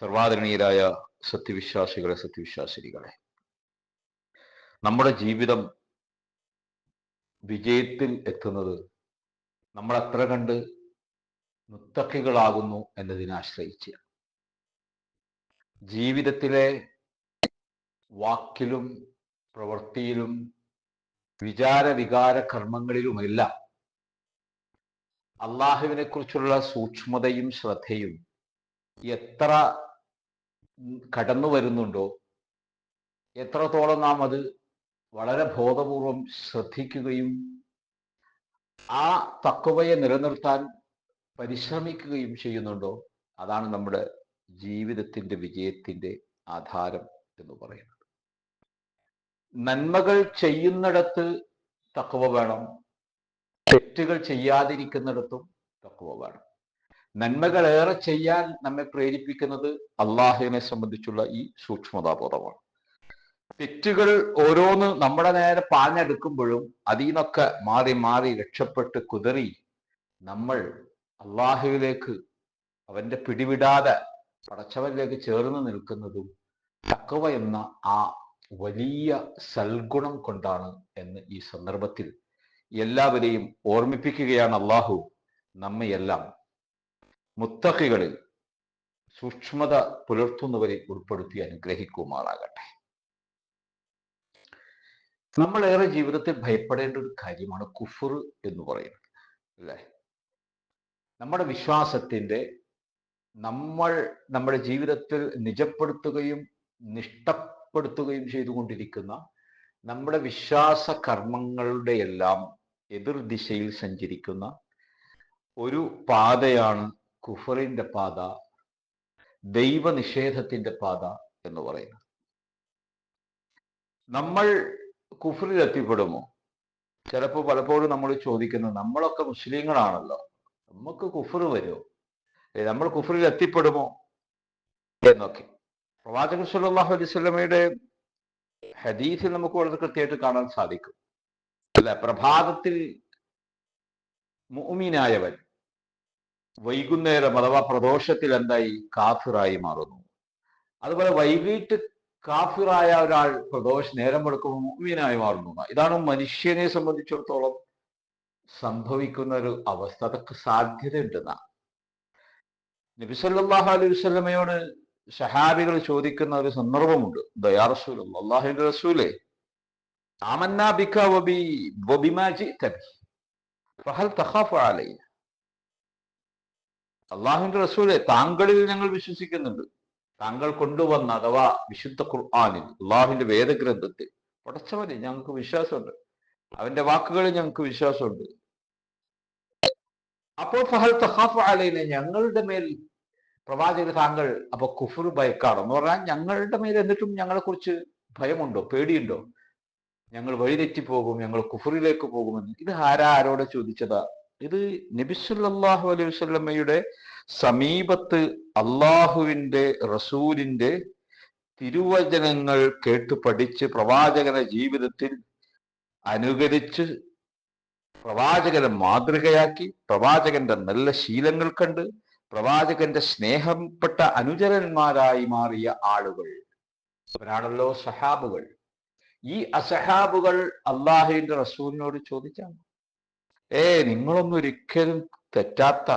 സർവാദരണീയരായ സത്യവിശ്വാസികളെ സത്യവിശ്വാസിനികളെ. നമ്മുടെ ജീവിതം വിജയത്തിൽ എത്തുന്നത് നമ്മൾ അത്ര കണ്ട് മുത്തക്കികളാകുന്നു എന്നതിനെ ആശ്രയിച്ച്. ജീവിതത്തിലെ വാക്കിലും പ്രവൃത്തിയിലും വിചാര വികാര കർമ്മങ്ങളിലുമെല്ലാം അള്ളാഹുവിനെ കുറിച്ചുള്ള സൂക്ഷ്മതയും ശ്രദ്ധയും എത്ര കടന്നു വരുന്നുണ്ടോ? എത്രത്തോളം നാം അത് വളരെ ബോധപൂർവം ശ്രദ്ധിക്കുകയും ആ തക്കവയെ നിലനിർത്താൻ പരിശ്രമിക്കുകയും ചെയ്യുന്നുണ്ടോ? അതാണ് നമ്മുടെ ജീവിതത്തിന്റെ വിജയത്തിന്റെ ആധാരം എന്ന് പറയുന്നത്. നന്മകൾ ചെയ്യുന്നിടത്ത് തക്കവ വേണം. തെറ്റുകൾ ചെയ്യാതിരിക്കുന്നിടത്തും തക്കവ വേണം. നന്മകൾ ഏറെ ചെയ്യാൻ നമ്മെ പ്രേരിപ്പിക്കുന്നത് അള്ളാഹുവിനെ സംബന്ധിച്ചുള്ള ഈ സൂക്ഷ്മതാബോധമാണ്. തെറ്റുകൾ ഓരോന്ന് നമ്മുടെ നേരെ പാഞ്ഞെടുക്കുമ്പോഴും അതിൽ നിന്നൊക്കെ മാറി മാറി രക്ഷപ്പെട്ട് കുതറി നമ്മൾ അള്ളാഹുവിലേക്ക് അവന്റെ പിടിവിടാതെ പടച്ചവനിലേക്ക് ചേർന്ന് നിൽക്കുന്നതും തക്കവ എന്ന ആ വലിയ സൽഗുണം കൊണ്ടാണ് എന്ന് ഈ സന്ദർഭത്തിൽ എല്ലാവരെയും ഓർമ്മിപ്പിക്കുകയാണ് അള്ളാഹു നമ്മയെല്ലാം. മുത്തക്കികളിൽ സൂക്ഷ്മത പുലർത്തുന്നവരെ ഉൾപ്പെടുത്തി അനുഗ്രഹിക്കുമാറാകട്ടെ നമ്മളേറെ ജീവിതത്തിൽ ഭയപ്പെടേണ്ട ഒരു കാര്യമാണ് കുഫർ എന്ന് പറയുന്നത് അല്ലേ? നമ്മുടെ വിശ്വാസത്തിന്റെ നമ്മൾ നമ്മുടെ ജീവിതത്തിൽ നിജപ്പെടുത്തുകയും നിഷ്ഠപ്പെടുത്തുകയും ചെയ്തുകൊണ്ടിരിക്കുന്ന നമ്മുടെ വിശ്വാസ കർമ്മങ്ങളുടെ എല്ലാം എതിർ ദിശയിൽ സഞ്ചരിക്കുന്ന ഒരു പാതയാണ് കുഫറിന്റെ പാത ദൈവനിഷേധത്തിന്റെ പാത എന്ന് പറയുന്നത്. നമ്മൾ കുഫറിൽ എത്തിപ്പെടുമോ? ചിലപ്പോൾ പലപ്പോഴും നമ്മൾ ചോദിക്കുന്നത് നമ്മളൊക്കെ മുസ്ലിങ്ങളാണല്ലോ നമുക്ക് കുഫർ വരുമോ? നമ്മൾ കുഫറിൽ എത്തിപ്പെടുമോ? എന്നൊക്കെ. പ്രവാചകൻ സല്ലല്ലാഹു അലൈഹി വസല്ലമയുടെ ഹദീസിൽ നമുക്ക് വളരെ കൃത്യമായിട്ട് കാണാൻ സാധിക്കും. അല്ല പ്രഭാതത്തിൽ മുഅ്മിനായവൻ വൈകുന്നേരം അഥവാ പ്രദോഷത്തിൽ എന്തായി കാഫിറായി മാറുന്നു. അതുപോലെ വൈകിട്ട് കാഫിറായ ഒരാൾ പ്രദോഷ നേരം വെളുക്കുമ്പോൾ മുഅ്മിനായി മാറുന്നു. ഇതാണ് മനുഷ്യനെ സംബന്ധിച്ചിടത്തോളം സംഭവിക്കുന്ന ഒരു അവസ്ഥ. അതൊക്കെ സാധ്യതയുണ്ടെന്ന. നബി സല്ലല്ലാഹു അലൈഹി വസ്ലമയോട് സഹാബികൾ ചോദിക്കുന്ന ഒരു സന്ദർഭമുണ്ട്. ദയാ റസൂൽ അള്ളാഹുവിന്റെ റസൂലേ ആമന്നാ ബിക വബി വബിമാജി തബി ഫഹൽ തഖാഫു അലൈന. അള്ളാഹുവിന്റെ റസൂലെ താങ്കളിൽ ഞങ്ങൾ വിശ്വസിക്കുന്നുണ്ട്. താങ്കൾ കൊണ്ടുവന്ന അഥവാ വിശുദ്ധ ഖുർആാനിൽ അള്ളാഹുവിന്റെ വേദഗ്രന്ഥത്തിൽ പടച്ചവനെ ഞങ്ങൾക്ക് വിശ്വാസമുണ്ട്. അവന്റെ വാക്കുകളിൽ ഞങ്ങൾക്ക് വിശ്വാസമുണ്ട്. അപ്പോൾ ഫഹൽ തഹാഫ് അലൈന ഞങ്ങളുടെ മേൽ പ്രവാചകർ താങ്കൾ അപ്പൊ കുഫർ ഭയക്കാണോ എന്ന് പറഞ്ഞാൽ ഞങ്ങളുടെ മേൽ എന്നിട്ടും ഞങ്ങളെ കുറിച്ച് ഭയമുണ്ടോ? പേടിയുണ്ടോ? ഞങ്ങൾ വഴിതെറ്റിപ്പോകും ഞങ്ങൾ കുഫറിലേക്ക് പോകുമെന്ന്. ഇത് ആരാ ആരോടെ ചോദിച്ചതാ? ഇത് നബിസുല്ലാഹു അലൈഹി വസ്ലമ്മയുടെ സമീപത്ത് അള്ളാഹുവിന്റെ റസൂലിന്റെ തിരുവചനങ്ങൾ കേട്ട് പഠിച്ച് പ്രവാചകന ജീവിതത്തിൽ അനുകരിച്ച് പ്രവാചകനെ മാതൃകയാക്കി പ്രവാചകന്റെ നല്ല ശീലങ്ങൾ കണ്ട് പ്രവാചകന്റെ സ്നേഹപ്പെട്ട അനുചരന്മാരായി മാറിയ ആളുകൾ. അവരാണല്ലോ സഹാബുകൾ. ഈ അസഹാബുകൾ അള്ളാഹുവിന്റെ റസൂലിനോട് ചോദിച്ചാണ്. ഏ നിങ്ങളൊന്നും ഒരിക്കലും തെറ്റാത്ത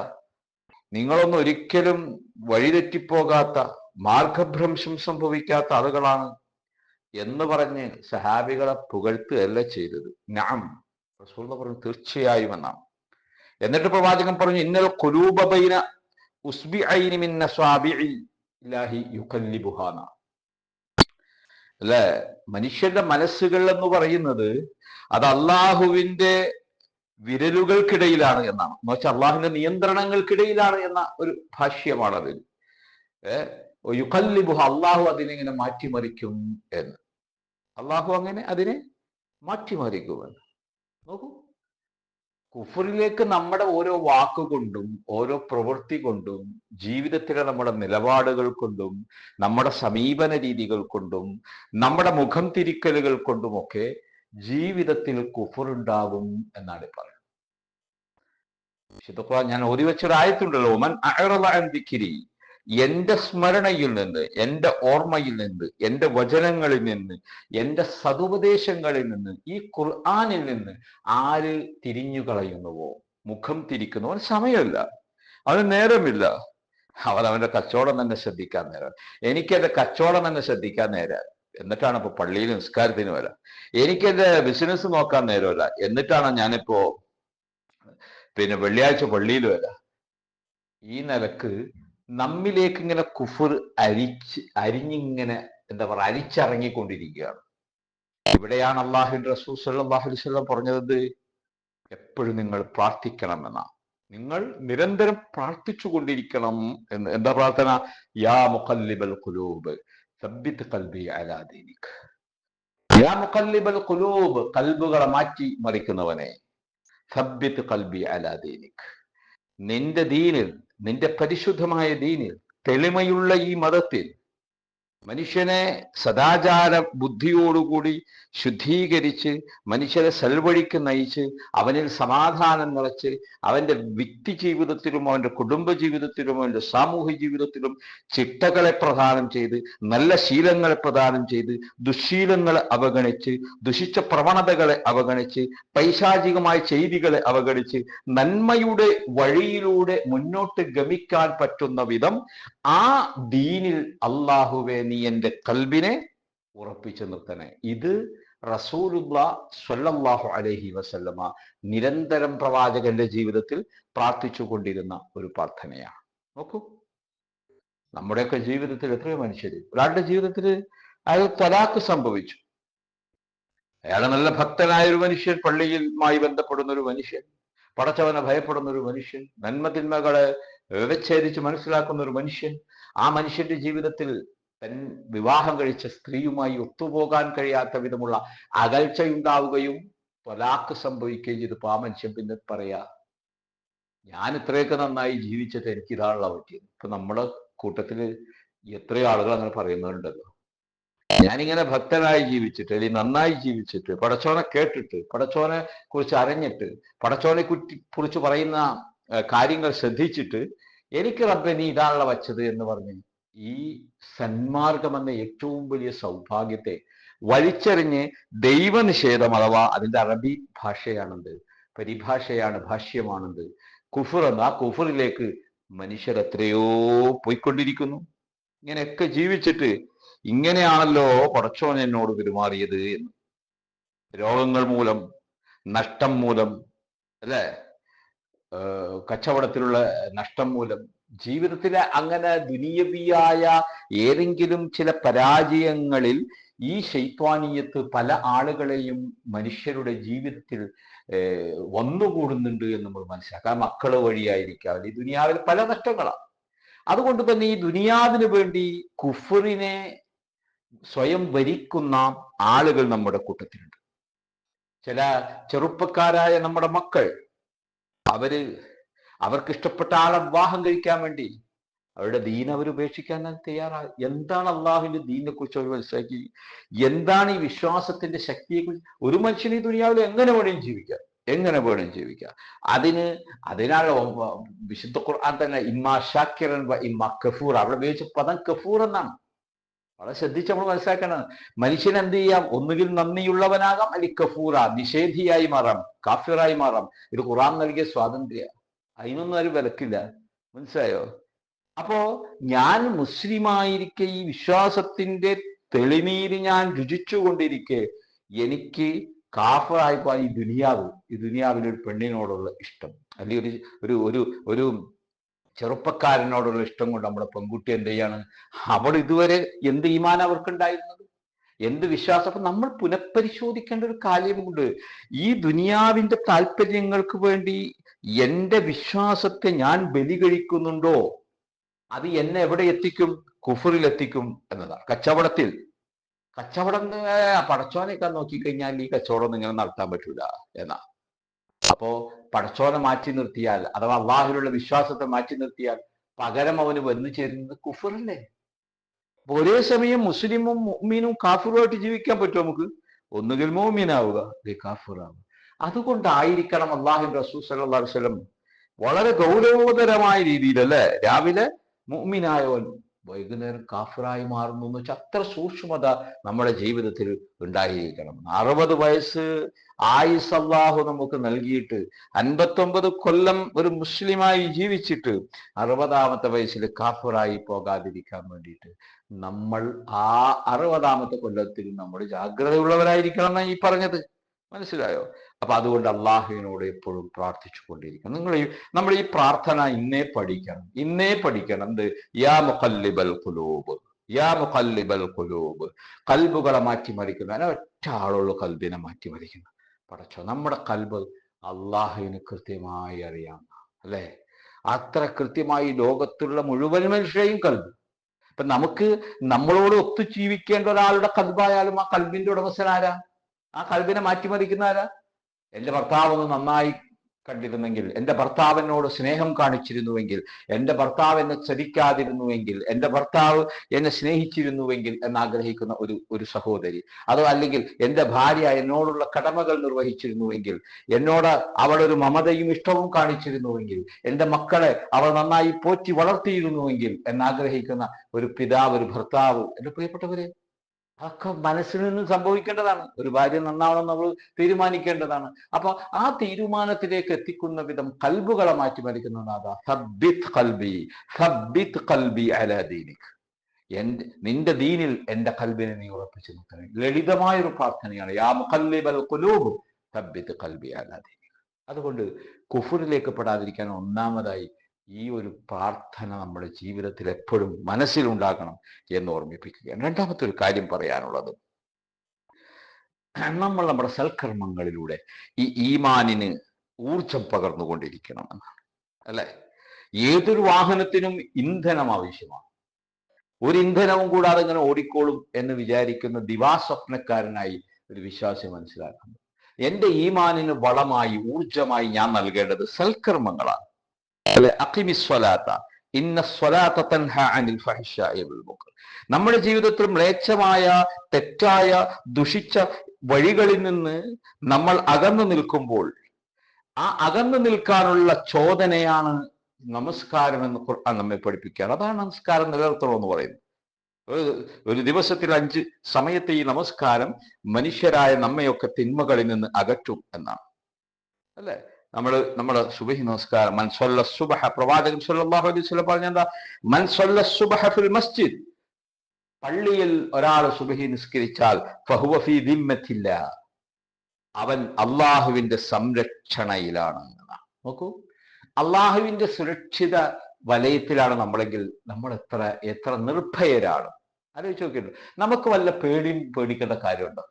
നിങ്ങളൊന്നും ഒരിക്കലും വഴിതെറ്റിപ്പോകാത്ത മാർഗഭ്രംശം സംഭവിക്കാത്ത ആളുകളാണ് എന്ന് പറഞ്ഞ് സഹാബികളെ പുകഴ്ത്തുകയല്ല ചെയ്തത്. ഞാൻ റസൂൽ പറഞ്ഞു തീർച്ചയായും എന്നാണ്. എന്നിട്ട് പ്രവാചകൻ പറഞ്ഞു ഇന്നൽ കുലൂബൈന ഉസ്ബി മിന്ന സ്വാബിഇ ഇലാഹി യുകല്ലിബുഹാന അല്ലെ? മനുഷ്യന്റെ മനസ്സുകൾ എന്ന് പറയുന്നത് അത് അള്ളാഹുവിന്റെ വിരലുകൾക്കിടയിലാണ് എന്നാണ്. എന്ന് വെച്ചാൽ അള്ളാഹിന്റെ നിയന്ത്രണങ്ങൾക്കിടയിലാണ് എന്ന ഒരു ഭാഷ്യമാണ് അതിൽ ഏഹ് യുക്കല്ലിബുഹ അള്ളാഹു അതിനെങ്ങനെ മാറ്റിമറിക്കും എന്ന്. അള്ളാഹു അങ്ങനെ അതിനെ മാറ്റിമറിക്കുമെന്ന്. നോക്കൂ. കുഫറിലേക്ക് നമ്മുടെ ഓരോ വാക്കുകൊണ്ടും ഓരോ പ്രവൃത്തി കൊണ്ടും ജീവിതത്തിലെ നമ്മുടെ നിലപാടുകൾ കൊണ്ടും നമ്മുടെ സമീപന രീതികൾ കൊണ്ടും നമ്മുടെ മുഖം തിരിക്കലുകൾ കൊണ്ടുമൊക്കെ ജീവിതത്തിൽ കുഫറുണ്ടാകും എന്നാണ് പറയുന്നത്. വിശുദ്ധ ഞാൻ ഓതി വെച്ചൊരു ആയത്തുണ്ടല്ലോ മൻ ദിക്രി എന്റെ സ്മരണയിൽ നിന്ന് എന്റെ ഓർമ്മയിൽ നിന്ന് എന്റെ വചനങ്ങളിൽ നിന്ന് എന്റെ സതുപദേശങ്ങളിൽ നിന്ന് ഈ ഖുർആാനിൽ നിന്ന് ആര് തിരിഞ്ഞു കളയുന്നുവോ? മുഖം തിരിക്കുന്നവൻ സമയമില്ല അവന് നേരമില്ല. അവൻ അവന്റെ കച്ചവടം തന്നെ ശ്രദ്ധിക്കാൻ നേരം എനിക്കെന്റെ കച്ചവടം തന്നെ ശ്രദ്ധിക്കാൻ നേരം എന്നിട്ടാണ് ഇപ്പൊ പള്ളിയിൽ നിസ്കാരത്തിന് വരാം. എനിക്കെന്റെ ബിസിനസ് നോക്കാൻ നേരമല്ല. എന്നിട്ടാണ് ഞാനിപ്പോ പിന്നെ വെള്ളിയാഴ്ച പള്ളിയിൽ വരാം. ഈ നിലയ്ക്ക് നമ്മിലേക്ക് ഇങ്ങനെ കുഫർ അരിച്ച് അരിഞ്ഞിങ്ങനെ എന്താ പറയുക അരിച്ചിറങ്ങിക്കൊണ്ടിരിക്കുകയാണ്. ഇവിടെയാണ് അള്ളാഹുൻ റസൂൽ വസല്ലം പറഞ്ഞത് എപ്പോഴും നിങ്ങൾ പ്രാർത്ഥിക്കണം എന്നാണ് നിങ്ങൾ നിരന്തരം പ്രാർത്ഥിച്ചു കൊണ്ടിരിക്കണം എന്ന്. എന്താ പ്രാർത്ഥന? യാ മുഖല്ലിബൽ സബ്ബിത്ത് കൽബി യാ മുഖല്ലിബൽ കൽബുകളെ മാറ്റി മറിക്കുന്നവനെ സബ്ബിത്ത് കൽബി അലാ ദീനിക്. നിന്റെ ദീനിൽ നിന്റെ പരിശുദ്ധമായ ദീനിൽ തെളിമയുള്ള ഈ മതത്തിൽ മനുഷ്യനെ സദാചാര ബുദ്ധിയോടുകൂടി ശുദ്ധീകരിച്ച് മനുഷ്യരെ സൽവഴിക്ക് നയിച്ച് അവനിൽ സമാധാനം നിറച്ച് അവന്റെ വ്യക്തി ജീവിതത്തിലും അവന്റെ കുടുംബ ജീവിതത്തിലും അവന്റെ സാമൂഹ്യ ജീവിതത്തിലും ചിട്ടകളെ പ്രദാനം ചെയ്ത് നല്ല ശീലങ്ങളെ പ്രദാനം ചെയ്ത് ദുശീലങ്ങളെ അവഗണിച്ച് ദുഷിച്ച പ്രവണതകളെ അവഗണിച്ച് പൈശാചികമായ ചെയ്തികളെ അവഗണിച്ച് നന്മയുടെ വഴിയിലൂടെ മുന്നോട്ട് ഗമിക്കാൻ പറ്റുന്ന വിധം ആ ദീനിൽ അള്ളാഹുവെ നീ എന്റെ കൽബിനെ ഉറപ്പിച്ചു നിർത്തണേ. ഇത് റസൂലുല്ലാഹു സ്വല്ലല്ലാഹു അലൈഹി വസല്ലമ നിരന്തരം പ്രവാചകന്റെ ജീവിതത്തിൽ പ്രാർത്ഥിച്ചു കൊണ്ടിരുന്ന ഒരു പ്രാർത്ഥനയാണ്. നോക്കൂ. നമ്മുടെയൊക്കെ ജീവിതത്തിൽ എത്രയോ മനുഷ്യർ ഒരാളുടെ ജീവിതത്തിൽ അയാൾ തലാക്ക് സംഭവിച്ചു. അയാൾ നല്ല ഭക്തനായ ഒരു മനുഷ്യൻ പള്ളിയുമായി ബന്ധപ്പെടുന്ന ഒരു മനുഷ്യൻ പടച്ചവനെ ഭയപ്പെടുന്ന ഒരു മനുഷ്യൻ നന്മതിന്മകളെ വ്യവച്ഛേദിച്ച് മനസ്സിലാക്കുന്ന ഒരു മനുഷ്യൻ ആ മനുഷ്യന്റെ ജീവിതത്തിൽ തൻ വിവാഹം കഴിച്ച സ്ത്രീയുമായി ഒത്തുപോകാൻ കഴിയാത്ത വിധമുള്ള അകൽച്ചയുണ്ടാവുകയും തൊലാക്ക് സംഭവിക്കുകയും ചെയ്ത് പാമനുഷ്യൻ മനുഷ്യൻ പിന്നെ പറയാ ഞാൻ ഇത്രയൊക്കെ നന്നായി ജീവിച്ചത് എനിക്ക് ഇതാണല്ലോ പറ്റിയത്. ഇപ്പൊ നമ്മുടെ കൂട്ടത്തിൽ എത്രയോ ആളുകൾ അങ്ങനെ പറയുന്നവരുണ്ടല്ലോ ഞാനിങ്ങനെ ഭക്തനായി ജീവിച്ചിട്ട് അല്ലെങ്കിൽ നന്നായി ജീവിച്ചിട്ട് പടച്ചോനെ കേട്ടിട്ട് പടച്ചോനെ കുറിച്ച് അറിഞ്ഞിട്ട് പടച്ചോനെ കുറ്റി കുറിച്ച് പറയുന്ന കാര്യങ്ങൾ ശ്രദ്ധിച്ചിട്ട് എനിക്ക് റബ്ബെ നീ ഇതാണല്ലോ വച്ചത് എന്ന് പറഞ്ഞ് ഈ സന്മാർഗം എന്ന ഏറ്റവും വലിയ സൗഭാഗ്യത്തെ വലിച്ചെറിഞ്ഞ് ദൈവനിഷേധം അഥവാ അതിന്റെ അറബി ഭാഷയാണെന്ത് പരിഭാഷയാണ് ഭാഷ്യമാണെന്ത് കുഫർ എന്ന ആ കുഫറിലേക്ക് മനുഷ്യർ എത്രയോ പോയിക്കൊണ്ടിരിക്കുന്നു. ഇങ്ങനെയൊക്കെ ജീവിച്ചിട്ട് ഇങ്ങനെയാണല്ലോ പടച്ചോൻ എന്നോട് പെരുമാറിയത് എന്ന്. രോഗങ്ങൾ മൂലം നഷ്ടം മൂലം അല്ലേ? കച്ചവടത്തിലുള്ള നഷ്ടം മൂലം ജീവിതത്തിലെ അങ്ങനെ ദുനിയവിയായ ഏതെങ്കിലും ചില പരാജയങ്ങളിൽ ഈ ശൈത്വാനീയത്ത് പല ആളുകളെയും മനുഷ്യരുടെ ജീവിതത്തിൽ വന്നുകൂടുന്നുണ്ട് എന്ന് നമ്മൾ മനസ്സിലാക്കാം. മക്കൾ വഴിയായിരിക്കാം ഈ ദുനിയാവിൽ പല നഷ്ടങ്ങളാണ് അതുകൊണ്ട് തന്നെ ഈ ദുനിയാവിന് വേണ്ടി കുഫറിനെ സ്വയം വരിക്കുന്ന ആളുകൾ നമ്മുടെ കൂട്ടത്തിലുണ്ട്. ചില ചെറുപ്പക്കാരായ നമ്മുടെ മക്കൾ അവർ അവർക്ക് ഇഷ്ടപ്പെട്ട ആളെ വിവാഹം കഴിക്കാൻ വേണ്ടി. അവരുടെ ദീൻ അവർ ഉപേക്ഷിക്കാൻ തയ്യാറാ. എന്താണ് അള്ളാഹുവിന്റെ ദീനിനെ കുറിച്ച് അവർ മനസ്സിലാക്കി? എന്താണ് ഈ വിശ്വാസത്തിന്റെ ശക്തിയെ കുറിച്ച് ഒരു മനുഷ്യന് ഈ എങ്ങനെ വേണേലും ജീവിക്കാം. എങ്ങനെ വേണേലും ജീവിക്കാം. അതിന് അതിനാൽ വിശുദ്ധ ഖുർആൻ തന്നെ ഇമ്മാ ഷാക്കിറൻ ഇമ്മാ കഫൂർ അവിടെ ഉപയോഗിച്ച പദം കഫൂർ എന്നാണ്. വളരെ ശ്രദ്ധിച്ച് നമ്മൾ മനസ്സിലാക്കണം മനുഷ്യൻ എന്ത് ചെയ്യാം? ഒന്നുകിൽ നന്ദിയുള്ളവനാകാം അല്ലെങ്കിൽ കഫൂറ നിഷേധിയായി മാറാം കാഫിറായി മാറാം. ഇത് ഖുറാൻ നൽകിയ സ്വാതന്ത്ര്യ അതിനൊന്നും ആരും വിലക്കില്ല. മനസ്സിലായോ? അപ്പോ ഞാൻ മുസ്ലിമായിരിക്കെ ഈ വിശ്വാസത്തിന്റെ തെളിനീര് ഞാൻ രുചിച്ചുകൊണ്ടിരിക്കെ എനിക്ക് കാഫറായിപ്പോ ഈ ദുനിയാവ് ഈ ദുനിയാവിൽ ഒരു പെണ്ണിനോടുള്ള ഇഷ്ടം. അല്ലെങ്കിൽ ഒരു ഒരു ഒരു ഒരു ചെറുപ്പക്കാരനോടുള്ള ഇഷ്ടം കൊണ്ട് നമ്മുടെ പെൺകുട്ടി എന്ത് ചെയ്യാണ് അവൾ ഇതുവരെ എന്ത് ഈമാൻ അവർക്കുണ്ടായിരുന്നത്? എന്ത് വിശ്വാസം? അപ്പൊ നമ്മൾ പുനഃപരിശോധിക്കേണ്ട ഒരു കാര്യമുണ്ട്. ഈ ദുനിയാവിന്റെ താല്പര്യങ്ങൾക്ക് വേണ്ടി എന്റെ വിശ്വാസത്തെ ഞാൻ ബലി കഴിക്കുന്നുണ്ടോ അത് എന്നെ എവിടെ എത്തിക്കും? കുഫറിൽ എത്തിക്കും എന്നതാണ്. കച്ചവടത്തിൽ. കച്ചവടം പടച്ചോനൊക്കെ നോക്കിക്കഴിഞ്ഞാൽ ഈ കച്ചവടം ഇങ്ങനെ നടത്താൻ പറ്റൂല എന്നാ. അപ്പോ പടച്ചോനെ മാറ്റി നിർത്തിയാൽ അഥവാ അള്ളാഹുലുള്ള വിശ്വാസത്തെ മാറ്റി നിർത്തിയാൽ പകരം അവന് വന്നു ചേരുന്നത് കുഫറല്ലേ? ഒരേ സമയം മുസ്ലിമും മീനും കാഫിറുമായിട്ട് ജീവിക്കാൻ പറ്റുമോ നമുക്ക്? ഒന്നുകിൽ മോമീനാവുക കാഫിറാവുക. അതുകൊണ്ടായിരിക്കണം അള്ളാഹു റസൂൽ വസല്ലം വളരെ ഗൗരവതരമായ രീതിയിൽ അല്ലെ രാവിലെ മുഅ്മിനായവൻ വൈകുന്നേരം കാഫിറായി മാറുന്നു എന്ന് വെച്ചാൽ അത്ര സൂക്ഷ്മത നമ്മുടെ ജീവിതത്തിൽ ഉണ്ടായിരിക്കണം. അറുപത് വയസ്സ് ആയുസ് അള്ളാഹു നമുക്ക് നൽകിയിട്ട് അൻപത്തൊമ്പത് കൊല്ലം ഒരു മുസ്ലിമായി ജീവിച്ചിട്ട് അറുപതാമത്തെ വയസ്സിൽ കാഫിറായി പോകാതിരിക്കാൻ വേണ്ടിയിട്ട് നമ്മൾ ആ അറുപതാമത്തെ കൊല്ലത്തിൽ നമ്മൾ ജാഗ്രതയുള്ളവരായിരിക്കണം എന്നാണ് ഈ പറഞ്ഞത്. മനസ്സിലായോ? അപ്പൊ അതുകൊണ്ട് അള്ളാഹുവിനോട് എപ്പോഴും പ്രാർത്ഥിച്ചു കൊണ്ടിരിക്കണം. നിങ്ങൾ നമ്മൾ ഈ പ്രാർത്ഥന ഇന്നേ പഠിക്കണം. ഇന്നേ പഠിക്കണം. എന്ത്? യാ മുഖല്ലിബൽ കുലൂബ് യാ മുഖല്ലിബൽ കുലൂബ് കൽബുകളെ മാറ്റിമറിക്കുന്ന. അതിനെ ഒറ്റ ആളുള്ളൂ കൽബിനെ മാറ്റിമറിക്കുന്നു. പഠിച്ചോ? നമ്മുടെ കൽബ് അള്ളാഹുവിന് കൃത്യമായി അറിയാം. അല്ലേ? അത്ര കൃത്യമായി ലോകത്തുള്ള മുഴുവൻ മനുഷ്യരെയും കൽബ്. ഇപ്പൊ നമുക്ക് നമ്മളോട് ഒത്തു ജീവിക്കേണ്ട ഒരാളുടെ കൽബായാലും ആ കൽബിന്റെ ഉടമസ്ഥനാരാ ആ കൽബിനെ മാറ്റിമറിക്കുന്ന ആരാ? എന്റെ ഭർത്താവ് ഒന്ന് നന്നായി കണ്ടിരുന്നെങ്കിൽ എന്റെ ഭർത്താവിനോട് സ്നേഹം കാണിച്ചിരുന്നുവെങ്കിൽ എന്റെ ഭർത്താവ് എന്നെ ചതിക്കാതിരുന്നുവെങ്കിൽ എന്റെ ഭർത്താവ് എന്നെ സ്നേഹിച്ചിരുന്നുവെങ്കിൽ എന്നാഗ്രഹിക്കുന്ന ഒരു ഒരു സഹോദരി. അതോ അല്ലെങ്കിൽ എന്റെ ഭാര്യ എന്നോടുള്ള കടമകൾ നിർവഹിച്ചിരുന്നുവെങ്കിൽ എന്നോട് അവളൊരു മമതയും ഇഷ്ടവും കാണിച്ചിരുന്നുവെങ്കിൽ എന്റെ മക്കളെ അവൾ നന്നായി പോറ്റി വളർത്തിയിരുന്നുവെങ്കിൽ എന്നാഗ്രഹിക്കുന്ന ഒരു പിതാവ് ഒരു ഭർത്താവ്. എന്റെ പ്രിയപ്പെട്ടവരെ അതൊക്കെ മനസ്സിൽ നിന്ന് സംഭവിക്കേണ്ടതാണ്. ഒരു ഭാര്യ നന്നാവണം നമ്മൾ തീരുമാനിക്കേണ്ടതാണ്. അപ്പൊ ആ തീരുമാനത്തിലേക്ക് എത്തിക്കുന്ന വിധം കൽബുകളെ മാറ്റിമറിക്കുന്നതാണ് സബ്ബിത് കൽബി സബ്ബിത് എന്റെ നിന്റെ ദീനിൽ എന്റെ കൽബിനെ നീ ഉറപ്പിച്ചു നിൽക്കണേ ലളിതമായൊരു പ്രാർത്ഥനയാണ്. യാ മുഖല്ലിബൽ കുലൂബ് സബ്ബിത് കൽബി അതുകൊണ്ട് കുഫുറിലേക്ക് പെടാതിരിക്കാൻ ഒന്നാമതായി ഈ ഒരു പ്രാർത്ഥന നമ്മുടെ ജീവിതത്തിൽ എപ്പോഴും മനസ്സിലുണ്ടാക്കണം എന്ന് ഓർമ്മിപ്പിക്കുകയാണ്. രണ്ടാമത്തെ ഒരു കാര്യം പറയാനുള്ളത്. നമ്മൾ നമ്മുടെ സൽക്കർമ്മങ്ങളിലൂടെ ഈ ഈമാനിന് ഊർജം പകർന്നുകൊണ്ടിരിക്കണം എന്നാണ്. അല്ലെ? ഏതൊരു വാഹനത്തിനും ഇന്ധനം ആവശ്യമാണ്. ഒരു ഇന്ധനവും കൂടാതെ ഇങ്ങനെ ഓടിക്കോളും എന്ന് വിചാരിക്കുന്ന ദിവാസ്വപ്നക്കാരനായി ഒരു വിശ്വാസി മനസ്സിലാക്കുന്നു. എന്റെ ഈമാനിന് വളമായി ഊർജമായി ഞാൻ നൽകേണ്ടത് സൽക്കർമ്മങ്ങളാണ്. നമ്മുടെ ജീവിതത്തിൽ മ്ലേച്ഛമായ തെറ്റായ ദുഷിച്ച വഴികളിൽ നിന്ന് നമ്മൾ അകന്നു നിൽക്കുമ്പോൾ ആ അകന്നു നിൽക്കാനുള്ള ചോദനയാണ് നമസ്കാരം എന്ന് ഖുർആൻ നമ്മെ പഠിപ്പിക്കുകയാണ്. അതാണ് നമസ്കാരം നിലനിർത്തണം എന്ന് പറയുന്നത്. ഒരു ദിവസത്തിൽ അഞ്ച് സമയത്ത് ഈ നമസ്കാരം മനുഷ്യരായ നമ്മയൊക്കെ തിന്മകളിൽ നിന്ന് അകറ്റും എന്നാണ്. അല്ലെ? നമ്മൾ നമ്മുടെ സുബഹി നമസ്കാരം. മൻസൊല്ല സുബഹ. പ്രവാചകൻ സല്ലല്ലാഹു അലൈഹി വസല്ലം പറഞ്ഞ എന്താ? മൻസൊല്ല സുബഹ ഫിൽ മസ്ജിദ്. പള്ളിയിൽ ഒരാൾ സുബഹി നിസ്കരിച്ചാൽ ഫഹുവ ദിമ്മത്തില്ല. അവൻ അള്ളാഹുവിന്റെ സംരക്ഷണയിലാണ്. നോക്കൂ. അള്ളാഹുവിന്റെ സുരക്ഷിത വലയത്തിലാണ് നമ്മളെങ്കിൽ നമ്മൾ എത്ര എത്ര നിർഭയരാണ്. ആലോചിച്ച് നോക്കിയിട്ടുണ്ട് നമുക്ക് വല്ല പേടിയും പേടിക്കേണ്ട കാര്യമുണ്ടോ?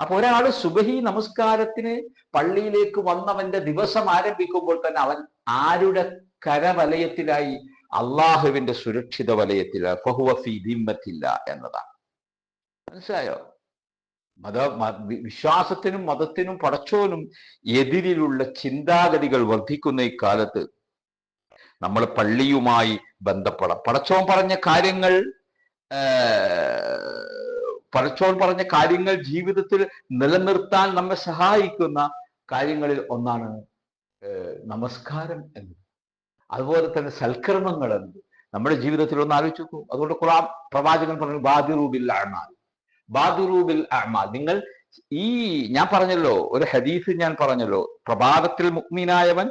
അപ്പൊ ഒരാൾ സുബഹി നമസ്കാരത്തിന് പള്ളിയിലേക്ക് വന്നവന്റെ ദിവസം ആരംഭിക്കുമ്പോൾ തന്നെ അവൻ ആരുടെ കരവലയത്തിലായി അള്ളാഹുവിന്റെ സുരക്ഷിത ദിമ്മത്തില്ല എന്നതാണ്. മനസ്സിലായോ? മത വിശ്വാസത്തിനും മതത്തിനും പടച്ചോനും എതിരിലുള്ള ചിന്താഗതികൾ വർദ്ധിക്കുന്ന ഈ കാലത്ത് നമ്മൾ പള്ളിയുമായി ബന്ധപ്പെടാം. പടച്ചോൻ പറഞ്ഞ കാര്യങ്ങൾ ഏർ, പറഞ്ഞ കാര്യങ്ങൾ ജീവിതത്തിൽ നിലനിർത്താൻ നമ്മെ സഹായിക്കുന്ന കാര്യങ്ങളിൽ ഒന്നാണ് നമസ്കാരം എന്നത്. അതുപോലെ തന്നെ സൽക്കരണങ്ങൾ എന്നത്. നമ്മുടെ ജീവിതത്തിൽ ഒന്ന് ആലോചിച്ച് നോക്കൂ അതുകൊണ്ട് ഖുറാൻ പ്രവാചകൻ പറഞ്ഞു ബാദിറൂബിൽ അഴമാൽ ബാദിറൂബിൽ അഴമാൽ നിങ്ങൾ ഈ ഞാൻ പറഞ്ഞല്ലോ ഒരു ഹദീസ് ഞാൻ പറഞ്ഞല്ലോ. പ്രഭാതത്തിൽ മുക്മീനായവൻ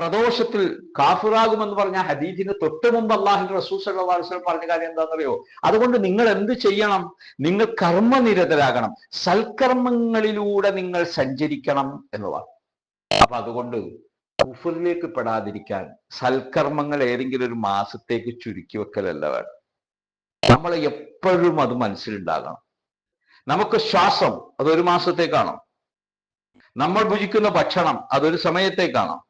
പ്രദോഷത്തിൽ കാഫിറാകുമെന്ന് പറഞ്ഞ ഹദീദിന് തൊട്ട് മുമ്പ് അള്ളാഹിന്റെ റസൂൽ വസല്ലം പറഞ്ഞ കാര്യം എന്താണെന്നറിയോ? അതുകൊണ്ട് നിങ്ങൾ എന്ത് ചെയ്യണം? നിങ്ങൾ കർമ്മനിരതരാകണം. സൽക്കർമ്മങ്ങളിലൂടെ നിങ്ങൾ സഞ്ചരിക്കണം എന്നതാണ്. അപ്പൊ അതുകൊണ്ട് കുഫറിലേക്ക് പെടാതിരിക്കാൻ സൽക്കർമ്മങ്ങൾ ഏതെങ്കിലും ഒരു മാസത്തേക്ക് ചുരുക്കി വെക്കലല്ല വേണം നമ്മൾ എപ്പോഴും അത് മനസ്സിലുണ്ടാകണം. നമുക്ക് ശ്വാസം അതൊരു മാസത്തേക്കാണോ. നമ്മൾ ഭുജിക്കുന്ന ഭക്ഷണം അതൊരു സമയത്തേക്കാണോ.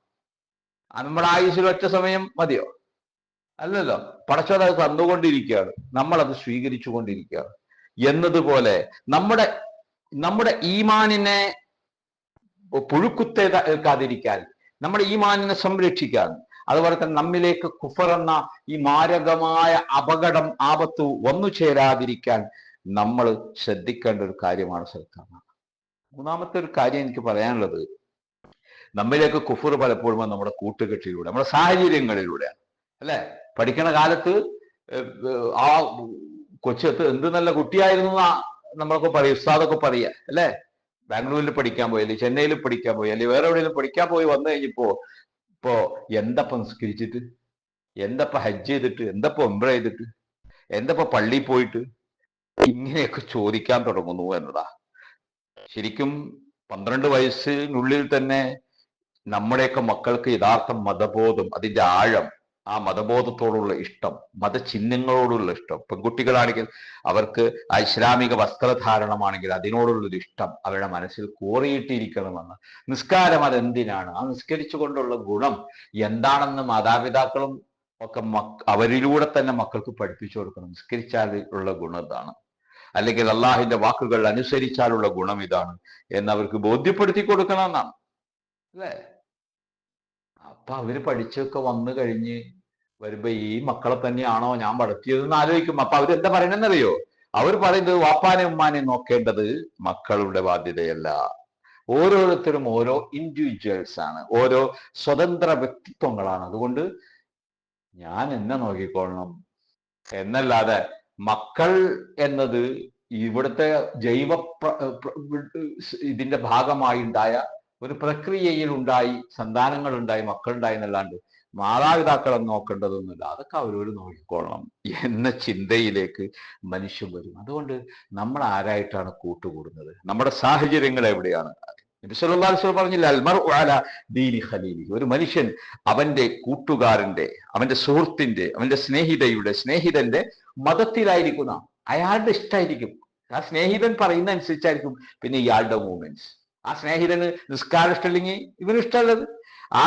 നമ്മുടെ ആയുസ്സിൽ ഒറ്റ സമയം മതിയോ? അല്ലല്ലോ. പടച്ചോൻ അത് തന്നുകൊണ്ടിരിക്കുകയാണ്. നമ്മൾ അത് സ്വീകരിച്ചു കൊണ്ടിരിക്കുകയാണ് എന്നതുപോലെ നമ്മുടെ നമ്മുടെ ഈമാനിനെ പുഴുക്കുത്തേക്കാതിരിക്കാൻ നമ്മുടെ ഈമാനിനെ സംരക്ഷിക്കാൻ അതുപോലെ തന്നെ നമ്മിലേക്ക് കുഫർ എന്ന ഈ മാരകമായ അപകടം ആപത്ത് വന്നു ചേരാതിരിക്കാൻ നമ്മൾ ശ്രദ്ധിക്കേണ്ട ഒരു കാര്യമാണ് സൽക്കർമ്മം. മൂന്നാമത്തെ ഒരു കാര്യം എനിക്ക് പറയാനുള്ളത്. നമ്മിലേക്ക് കുഫർ പലപ്പോഴും നമ്മുടെ കൂട്ടുകെട്ടിലൂടെ നമ്മുടെ സാഹചര്യങ്ങളിലൂടെയാണ് അല്ലെ? പഠിക്കണ കാലത്ത് ആ കൊച്ചത്ത് എന്ത് നല്ല കുട്ടിയായിരുന്നു നമ്മളൊക്കെ പറയും ഉസ്താദൊക്കെ പറയാ അല്ലെ? ബാംഗ്ലൂരിൽ പഠിക്കാൻ പോയി അല്ലെങ്കിൽ ചെന്നൈയിൽ പഠിക്കാൻ പോയി അല്ലെങ്കിൽ വേറെ എവിടെയെങ്കിലും പഠിക്കാൻ പോയി വന്നു കഴിഞ്ഞപ്പോ ഇപ്പോ എന്തപ്പ നിസ്കരിച്ചിട്ട്? എന്തപ്പ ഹജ്ജ് ചെയ്തിട്ട്? എന്തപ്പ ഒമ്പ്ര ചെയ്തിട്ട്? എന്തപ്പ പള്ളി പോയിട്ട്? ഇങ്ങനെയൊക്കെ ചോദിക്കാൻ തുടങ്ങുന്നു എന്നതാ. ശരിക്കും പന്ത്രണ്ട് വയസ്സിനുള്ളിൽ തന്നെ നമ്മുടെയൊക്കെ മക്കൾക്ക് യഥാർത്ഥ മതബോധം അതിന്റെ ആഴം ആ മതബോധത്തോടുള്ള ഇഷ്ടം മതചിഹ്നങ്ങളോടുള്ള ഇഷ്ടം പെൺകുട്ടികളാണെങ്കിൽ അവർക്ക് ആ ഇസ്ലാമിക വസ്ത്രധാരണമാണെങ്കിൽ അതിനോടുള്ളൊരു ഇഷ്ടം അവരുടെ മനസ്സിൽ കോറിയിട്ടിരിക്കണമെന്ന്. നിസ്കാരം അതെന്തിനാണ്? ആ നിസ്കരിച്ചു കൊണ്ടുള്ള ഗുണം എന്താണെന്ന് മാതാപിതാക്കളും ഒക്കെ മക് അവരിലൂടെ തന്നെ മക്കൾക്ക് പഠിപ്പിച്ചു കൊടുക്കണം. നിസ്കരിച്ചാൽ ഉള്ള ഗുണം ഇതാണ്. അല്ലെങ്കിൽ അള്ളാഹിന്റെ വാക്കുകൾ അനുസരിച്ചാലുള്ള ഗുണം ഇതാണ് എന്ന് അവർക്ക് ബോധ്യപ്പെടുത്തി കൊടുക്കണം എന്നാണ് അല്ലേ? അപ്പൊ അവർ പഠിച്ചൊക്കെ വന്നു കഴിഞ്ഞ് വരുമ്പോ ഈ മക്കളെ തന്നെയാണോ ഞാൻ വളർത്തിയതെന്ന് ആലോചിക്കും. അപ്പൊ അവരെന്താ പറയണെന്നറിയോ? അവർ പറയുന്നത് വാപ്പാനെ ഉമ്മാനെ നോക്കേണ്ടത് മക്കളുടെ ബാധ്യതയല്ല. ഓരോരുത്തരും ഓരോ ഇൻഡിവിജ്വൽസ് ആണ്. ഓരോ സ്വതന്ത്ര വ്യക്തിത്വങ്ങളാണ്. അതുകൊണ്ട് ഞാൻ എന്നെ നോക്കിക്കൊള്ളണം. എന്നല്ലാതെ മക്കൾ എന്നത് ഇവിടുത്തെ ജൈവ ഇതിന്റെ ഭാഗമായി ഉണ്ടായ ഒരു പ്രക്രിയയിൽ ഉണ്ടായി സന്താനങ്ങൾ ഉണ്ടായി മക്കളുണ്ടായി എന്നല്ലാണ്ട് മാതാപിതാക്കളെ നോക്കേണ്ടതൊന്നുമില്ല. അതൊക്കെ അവരോട് നോക്കിക്കോളണം എന്ന ചിന്തയിലേക്ക് മനുഷ്യൻ വരും. അതുകൊണ്ട് നമ്മൾ ആരായിട്ടാണ് കൂട്ടുകൂടുന്നത്? നമ്മുടെ സാഹചര്യങ്ങൾ എവിടെയാണ്? പറഞ്ഞില്ല അൽമർ ദീനി ഖലീലി. ഒരു മനുഷ്യൻ അവന്റെ കൂട്ടുകാരന്റെ അവന്റെ സുഹൃത്തിന്റെ അവന്റെ സ്നേഹിതയുടെ സ്നേഹിതന്റെ മതത്തിലായിരിക്കുന്ന അയാളുടെ ഇഷ്ടമായിരിക്കും ആ സ്നേഹിതൻ പറയുന്ന അനുസരിച്ചായിരിക്കും പിന്നെ ഇയാളുടെ മൂവ്മെന്റ്സ് ആ സ്നേഹിതന് നിസ്കാരം ഇഷ്ടമില്ലെങ്കിൽ ഇവന് ഇഷ്ടമല്ലത് ആ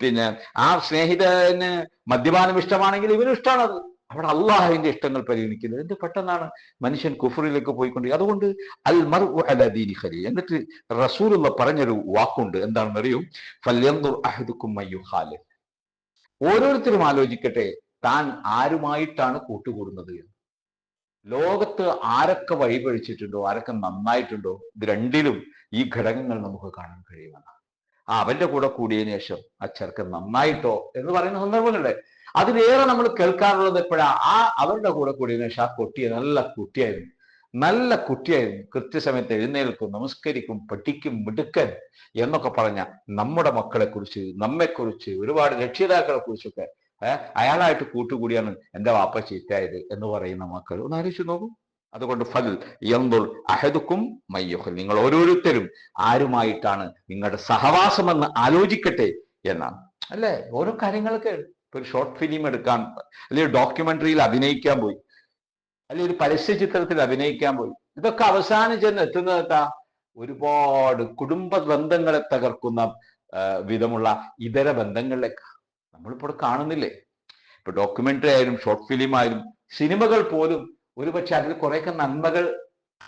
പിന്നെ ആ സ്നേഹിതന് മദ്യപാനം ഇഷ്ടമാണെങ്കിൽ ഇവന് ഇഷ്ടമാണത്. അവിടെ അള്ളാഹുവിന്റെ ഇഷ്ടങ്ങൾ പരിഗണിക്കുന്നത്. എന്ത് പെട്ടെന്നാണ് മനുഷ്യൻ കുഫറിലേക്ക് പോയിക്കൊണ്ട് അതുകൊണ്ട് അൽ മർ അലദീനി ഖലി എന്നിട്ട് റസൂലുള്ള പറഞ്ഞൊരു വാക്കുണ്ട്. എന്താണെന്ന് അറിയും? ഓരോരുത്തരും ആലോചിക്കട്ടെ താൻ ആരുമായിട്ടാണ് കൂട്ടുകൂടുന്നത് ലോകത്ത് ആരൊക്കെ വഴിപഴിച്ചിട്ടുണ്ടോ ആരൊക്കെ നന്നായിട്ടുണ്ടോ ഇത് രണ്ടിലും ഈ ഘടകങ്ങൾ നമുക്ക് കാണാൻ കഴിയുമെന്നാണ്. ആ അവന്റെ കൂടെ കൂടിയതിനു ശേഷം ആ നന്നായിട്ടോ എന്ന് പറയുന്ന സന്ദർഭങ്ങളുണ്ട്. അതിലേറെ നമ്മൾ കേൾക്കാറുള്ളത് എപ്പോഴാ? ആ അവരുടെ കൂടെ കൂടിയതിനു ശേഷം ആ കുട്ടിയെ നല്ല കുട്ടിയായിരുന്നു. നല്ല കുട്ടിയായിരുന്നു. കൃത്യസമയത്ത് എഴുന്നേൽക്കും നമസ്കരിക്കും പഠിക്കും മിടുക്കൻ എന്നൊക്കെ പറഞ്ഞ നമ്മുടെ മക്കളെ കുറിച്ച് നമ്മെക്കുറിച്ച് ഒരുപാട് രക്ഷിതാക്കളെ കുറിച്ചൊക്കെ അയാളായിട്ട് കൂട്ടുകൂടിയാണ് എന്റെ വാപ്പ ചീത്തയായത് എന്ന് പറയുന്ന മക്കൾ. ഒന്ന് ആലോചിച്ച് നോക്കൂ. അതുകൊണ്ട് ഫൽ യന്തുൾ അഹദുക്കും മയ്യുഹൽ നിങ്ങൾ ഓരോരുത്തരും ആരുമായിട്ടാണ് നിങ്ങളുടെ സഹവാസമെന്ന് ആലോചിക്കട്ടെ എന്നാണ്. അല്ലേ? ഓരോ കാര്യങ്ങളൊക്കെ ഒരു ഷോർട്ട് ഫിലിം എടുക്കാൻ അല്ലെങ്കിൽ ഡോക്യുമെന്ററിയിൽ അഭിനയിക്കാൻ പോയി. അല്ലെങ്കിൽ ഒരു പരസ്യ ചിത്രത്തിൽ അഭിനയിക്കാൻ പോയി. ഇതൊക്കെ അവസാനം ചെന്ന് എത്തുന്നത് ഒരുപാട് കുടുംബ ബന്ധങ്ങളെ തകർക്കുന്ന വിധമുള്ള ഇതര ബന്ധങ്ങളിലേക്ക് നമ്മളിപ്പോൾ കാണുന്നില്ലേ? ഇപ്പൊ ഡോക്യുമെന്ററി ആയാലും ഷോർട്ട് ഫിലിം ആയാലും സിനിമകൾ പോലും ഒരുപക്ഷെ അതിൽ കുറേയൊക്കെ നന്മകൾ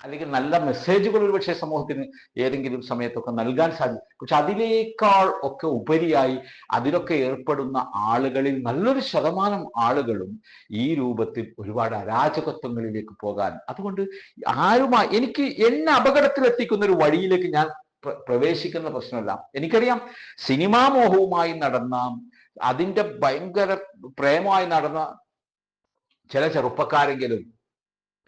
അല്ലെങ്കിൽ നല്ല മെസ്സേജുകൾ ഒരുപക്ഷെ സമൂഹത്തിന് ഏതെങ്കിലും സമയത്തൊക്കെ നൽകാൻ സാധിക്കും. പക്ഷെ അതിനേക്കാൾ ഒക്കെ ഉപരിയായി അതിലൊക്കെ ഏർപ്പെടുന്ന ആളുകളിൽ നല്ലൊരു ശതമാനം ആളുകളും ഈ രൂപത്തിൽ ഒരുപാട് അരാജകത്വങ്ങളിലേക്ക് പോകാൻ അതുകൊണ്ട് ആരുമായി എനിക്ക് എന്നെ അപകടത്തിലെത്തിക്കുന്ന ഒരു വഴിയിലേക്ക് ഞാൻ പ്രവേശിക്കുന്ന പ്രശ്നമല്ല. എനിക്കറിയാം സിനിമാ മോഹവുമായി നടന്ന അതിന്റെ ഭയങ്കര പ്രേമമായി നടന്ന ചില ചെറുപ്പക്കാരെങ്കിലും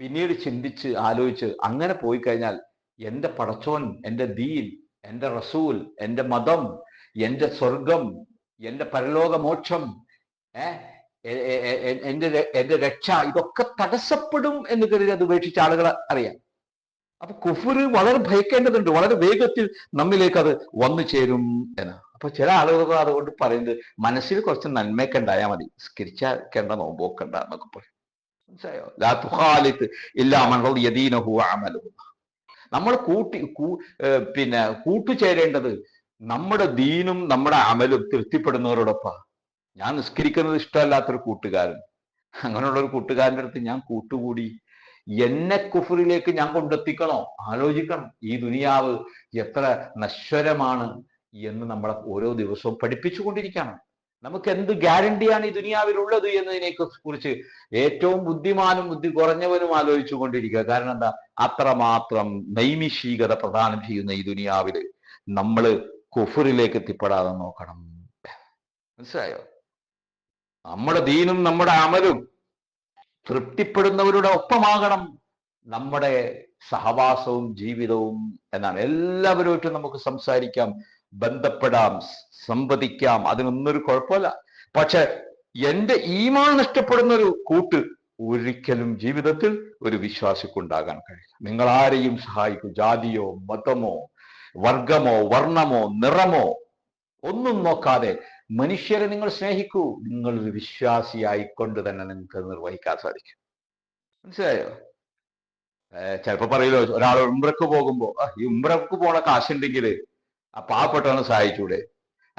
പിന്നീട് ചിന്തിച്ച് ആലോചിച്ച് അങ്ങനെ പോയി കഴിഞ്ഞാൽ എന്റെ പടച്ചോൻ എന്റെ ദീൻ എന്റെ റസൂൽ എന്റെ മതം എന്റെ സ്വർഗം എന്റെ പരലോകമോക്ഷം എന്റെ എന്റെ രക്ഷ ഇതൊക്കെ തടസ്സപ്പെടും എന്ന് കരുതി അത് ഉപേക്ഷിച്ച ആളുകൾ അറിയാം. അപ്പൊ കുഫുര് വളരെ ഭയക്കേണ്ടതുണ്ട്. വളരെ വേഗത്തിൽ നമ്മിലേക്ക് അത് വന്നു ചേരും എന്ന് അപ്പൊ ചില ആളുകൾ അതുകൊണ്ട് പറയുന്നത് മനസ്സിൽ കുറച്ച് നന്മയൊക്കെ ഉണ്ടായാൽ മതി. സ്കരിച്ചേണ്ട നോമ്പോക്കണ്ട എന്നൊക്കെ പറയും. മനസ്സിലായോ? ലാ തുഹാലിത്ത് ഇല്ലാമണൽ യദീനഹു അമലു. നമ്മൾ കൂട്ടി പിന്നെ കൂട്ടുചേരേണ്ടത് നമ്മുടെ ദീനും നമ്മുടെ അമലും തൃപ്തിപ്പെടുന്നവരോടൊപ്പം. ഞാൻ നിസ്കരിക്കുന്നത് ഇഷ്ടമല്ലാത്തൊരു കൂട്ടുകാരൻ. അങ്ങനെയുള്ള ഒരു കൂട്ടുകാരന്റെ അടുത്ത് ഞാൻ കൂട്ടുകൂടി. എന്നെ കുഫറിലേക്ക് ഞാൻ കൊണ്ടെത്തിക്കണോ? ആലോചിക്കണം. ഈ ദുനിയാവ് എത്ര നശ്വരമാണ്. എന്ന് നമ്മളെ ഓരോ ദിവസവും പഠിപ്പിച്ചുകൊണ്ടിരിക്കുകയാണ്. നമുക്ക് എന്ത് ഗ്യാരണ്ടിയാണ് ഈ ദുനിയാവിലുള്ളത് എന്നതിനെ കുറിച്ച് ഏറ്റവും ബുദ്ധിമാനും ബുദ്ധി കുറഞ്ഞവനും ആലോചിച്ചു കൊണ്ടിരിക്കുക കാരണം എന്താ? അത്രമാത്രം നൈമിഷീകത പ്രദാനം ചെയ്യുന്ന ഈ ദുനിയാവിൽ നമ്മൾ കുഫറിലേക്ക് എത്തിപ്പെടാതെ നോക്കണം. മനസ്സിലായോ? നമ്മുടെ ദീനും നമ്മുടെ അമലും തൃപ്തിപ്പെടുന്നവരുടെ ഒപ്പമാകണം നമ്മുടെ സഹവാസവും ജീവിതവും എന്നാണ്. എല്ലാവരുമായിട്ടും നമുക്ക് സംസാരിക്കാം. ബന്ധപ്പെടാം സംവദിക്കാം അതിനൊന്നൊരു കുഴപ്പമില്ല. പക്ഷെ എന്റെ ഈമാൻ നഷ്ടപ്പെടുന്ന ഒരു കൂട്ട് ഒരിക്കലും ജീവിതത്തിൽ ഒരു വിശ്വാസിക്കുണ്ടാകാൻ കഴിയില്ല. നിങ്ങൾ ആരെയും സഹായിക്കും. ജാതിയോ മതമോ വർഗമോ വർണമോ നിറമോ ഒന്നും നോക്കാതെ മനുഷ്യരെ നിങ്ങൾ സ്നേഹിക്കൂ. നിങ്ങൾ ഒരു വിശ്വാസിയായിക്കൊണ്ട് തന്നെ നിങ്ങൾക്ക് നിർവഹിക്കാൻ സാധിക്കും. മനസ്സിലായോ? ചിലപ്പോ പറയലോ ഒരാൾ ഉംറക്ക് പോകുമ്പോ "ആ, ഈ ഉംറക്ക് പോണ കാശുണ്ടെങ്കിൽ ആ പാവപ്പെട്ടവനെ സഹായിച്ചൂടെ?